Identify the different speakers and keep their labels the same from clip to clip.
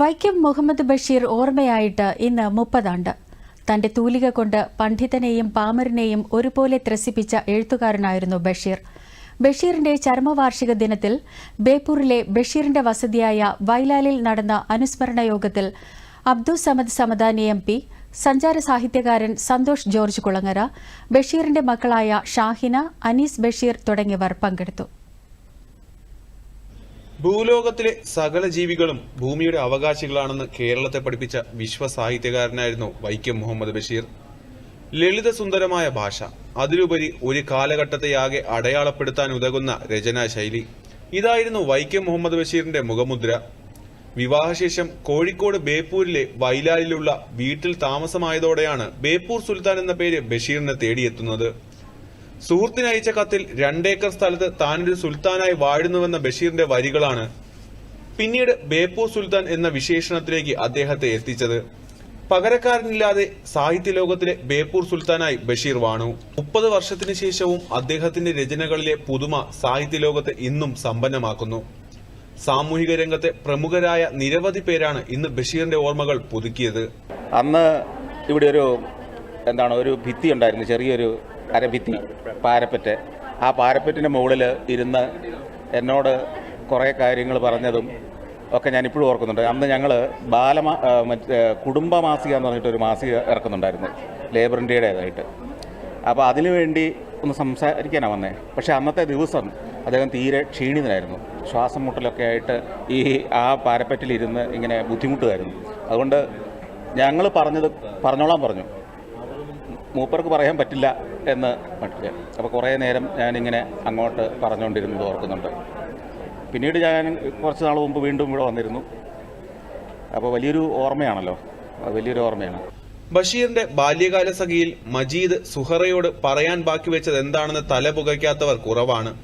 Speaker 1: വൈക്കം മുഹമ്മദ് ബഷീർ ഓർമ്മയായിട്ട് ഇന്ന് മുപ്പതാണ്ട്. തന്റെ തൂലിക കൊണ്ട് പണ്ഡിതനെയും പാമരനെയും ഒരുപോലെ ത്രസിപ്പിച്ച എഴുത്തുകാരനായിരുന്നു ബഷീർ. ബഷീറിന്റെ ചരമവാർഷിക ദിനത്തിൽ ബേപ്പൂരിലെ ബഷീറിന്റെ വസതിയായ വൈലാലിൽ നടന്ന അനുസ്മരണ യോഗത്തിൽ അബ്ദുൾ സമദ് സമദാനി എം പി സഞ്ചാര സാഹിത്യകാരൻ സന്തോഷ് ജോർജ് കുളങ്ങര ബഷീറിന്റെ മക്കളായ ഷാഹിന അനീസ് ബഷീർ തുടങ്ങിയവർ പങ്കെടുത്തു.
Speaker 2: ഭൂലോകത്തിലെ സകല ജീവികളും ഭൂമിയുടെ അവകാശികളാണെന്ന് കേരളത്തെ പഠിപ്പിച്ച വിശ്വസാഹിത്യകാരനായിരുന്നു വൈക്കം മുഹമ്മദ് ബഷീർ. ലളിത സുന്ദരമായ ഭാഷ അതിലുപരി ഒരു കാലഘട്ടത്തെയാകെ അടയാളപ്പെടുത്താൻ ഉതകുന്ന രചനാ ശൈലി. ഇതായിരുന്നു വൈക്കം മുഹമ്മദ് ബഷീറിന്റെ മുഖമുദ്ര. വിവാഹശേഷം കോഴിക്കോട് ബേപ്പൂരിലെ വൈലാലിലുള്ള വീട്ടിൽ താമസമായതോടെയാണ് ബേപ്പൂർ സുൽത്താൻ എന്ന പേര് ബഷീറിനെ തേടിയെത്തുന്നത്. സുഹൃത്തിന് അയച്ച കത്തിൽ രണ്ടേക്കർ സ്ഥലത്ത് താനൊരു സുൽത്താനായി വാഴുന്നുവെന്ന ബഷീറിന്റെ വരികളാണ് പിന്നീട് ബേപ്പൂർ സുൽത്താൻ എന്ന വിശേഷണത്തിലേക്ക് അദ്ദേഹത്തെ എത്തിച്ചത്. പകരക്കാരനില്ലാതെ സാഹിത്യ ലോകത്തിലെ ബേപ്പൂർ സുൽത്താനായി ബഷീർ വാണു. മുപ്പത് വർഷത്തിന് ശേഷവും അദ്ദേഹത്തിന്റെ രചനകളിലെ പുതുമ സാഹിത്യ ലോകത്തെ ഇന്നും സമ്പന്നമാക്കുന്നു. സാമൂഹിക രംഗത്തെ പ്രമുഖരായ നിരവധി പേരാണ് ഇന്ന് ബഷീറിന്റെ ഓർമ്മകൾ പുതുക്കിയത്.
Speaker 3: അന്ന് ഇവിടെ ഒരു എന്താണ് ഒരു ഭിത്തി ഉണ്ടായിരുന്നു ചെറിയൊരു അരഭിത്തി പാരപ്പറ്റ്. ആ പാരപ്പറ്റിന്റെ മുകളിൽ ഇരുന്ന് എന്നോട് കുറേ കാര്യങ്ങൾ പറഞ്ഞതും ഒക്കെ ഞാൻ ഇപ്പോഴും ഓർക്കുന്നുണ്ട്. അന്ന് ഞങ്ങൾ ബാലമാ മറ്റേ കുടുംബ മാസിക എന്ന് പറഞ്ഞിട്ട് ഒരു മാസിക ഇറക്കുന്നുണ്ടായിരുന്നു. ലേബർ ഇന്ത്യയുടേതായിട്ട് അപ്പോൾ അതിനു വേണ്ടി ഒന്ന് സംസാരിക്കാനാണ് വന്നേ. പക്ഷേ അന്നത്തെ ദിവസം അദ്ദേഹം തീരെ ക്ഷീണിതനായിരുന്നു. ശ്വാസം മുട്ടലൊക്കെ ആയിട്ട് ഈ ആ പാരപ്പറ്റിലിരുന്ന് ഇങ്ങനെ ബുദ്ധിമുട്ടുമായിരുന്നു. അതുകൊണ്ട് ഞങ്ങൾ പറഞ്ഞത് പറഞ്ഞോളാൻ പറഞ്ഞു. മൂപ്പർക്ക് പറയാൻ പറ്റില്ല. എന്ന് മട്ടില്ല അപ്പോൾ കുറേ നേരം ഞാനിങ്ങനെ അങ്ങോട്ട് പറഞ്ഞുകൊണ്ടിരുന്നത് ഓർക്കുന്നുണ്ട്. പിന്നീട് ഞാൻ കുറച്ച് നാൾ മുമ്പ് വീണ്ടും ഇവിടെ വന്നിരുന്നു. അപ്പോൾ വലിയൊരു ഓർമ്മയാണല്ലോ. വലിയൊരു ഓർമ്മയാണ്.
Speaker 2: ബഷീറിന്റെ ബാല്യകാല സഖിയിൽ മജീദ് സുഹറയോട് പറയാൻ ബാക്കി വെച്ചത് എന്താണെന്ന് തല പുകയ്ക്കാത്തവർ കുറവാണ്.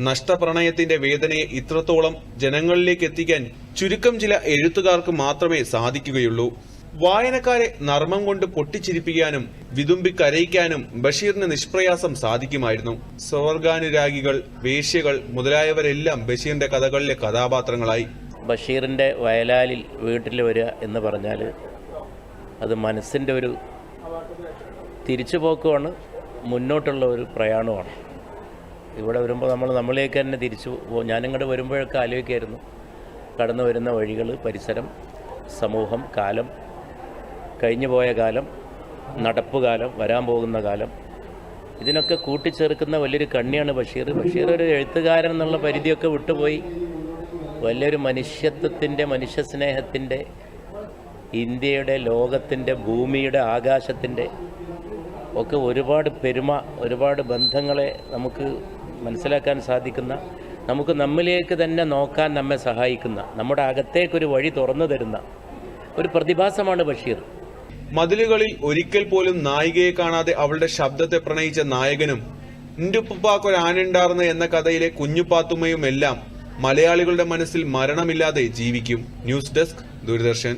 Speaker 2: നഷ്ടപ്രണയത്തിന്റെ വേദനയെ ഇത്രത്തോളം ജനങ്ങളിലേക്ക് എത്തിക്കാൻ ചുരുക്കം ചില എഴുത്തുകാർക്ക് മാത്രമേ സാധിക്കുകയുള്ളൂ. വായനക്കാരെ നർമ്മം കൊണ്ട് പൊട്ടിച്ചിരിപ്പിക്കാനും വിതുമ്പി കരയിക്കാനും ബഷീറിന് നിഷ്പ്രയാസം സാധിക്കുമായിരുന്നു. സ്വർഗാനുരാഗികൾ വേശ്യകൾ മുതലായവരെല്ലാം ബഷീറിന്റെ കഥകളിലെ കഥാപാത്രങ്ങളായി.
Speaker 4: ബഷീറിന്റെ വയലാലിൽ വീട്ടിൽ വരിക എന്ന് പറഞ്ഞാൽ അത് മനസ്സിന്റെ ഒരു തിരിച്ചുപോക്കുമാണ് മുന്നോട്ടുള്ള ഒരു പ്രയാണമാണ്. ഇവിടെ വരുമ്പോൾ നമ്മൾ നമ്മളിലേക്ക് തന്നെ തിരിച്ചു പോകും ഞാനിങ്ങോട്ട് വരുമ്പോഴൊക്കെ ആലോചിക്കായിരുന്നു. കടന്നു വരുന്ന വഴികൾ പരിസരം സമൂഹം കാലം കഴിഞ്ഞു പോയ കാലം നടപ്പുകാലം വരാൻ പോകുന്ന കാലം. ഇതിനൊക്കെ കൂട്ടിച്ചേർക്കുന്ന വലിയൊരു കണ്ണിയാണ് ബഷീർ. ബഷീർ ഒരു എഴുത്തുകാരൻ എന്നുള്ള പരിധിയൊക്കെ വിട്ടുപോയി. വലിയൊരു മനുഷ്യത്വത്തിന്റെ മനുഷ്യസ്നേഹത്തിന്റെ ഇന്ത്യയുടെ ലോകത്തിന്റെ ഭൂമിയുടെ ആകാശത്തിന്റെ ഒക്കെ ഒരുപാട് പെരുമ ഒരുപാട് ബന്ധങ്ങളെ നമുക്ക് മനസ്സിലാക്കാൻ സാധിക്കുന്ന നമുക്ക് നമ്മിലേക്ക് തന്നെ നോക്കാൻ നമ്മെ സഹായിക്കുന്ന നമ്മുടെ അകത്തേക്കൊരു വഴി തുറന്നു തരുന്ന ഒരു പ്രതിഭാസമാണ് ബഷീർ.
Speaker 2: മതിലുകളിൽ ഒരിക്കൽ പോലും നായികയെ കാണാതെ അവളുടെ ശബ്ദത്തെ പ്രണയിച്ച നായകനും ഇൻഡുപ്പാക്കൊരാനുണ്ടാർന്ന് എന്ന കഥയിലെ കുഞ്ഞുപാത്തുമ്മയും എല്ലാം മലയാളികളുടെ മനസ്സിൽ മരണമില്ലാതെ ജീവിക്കും. News desk Doordarshan.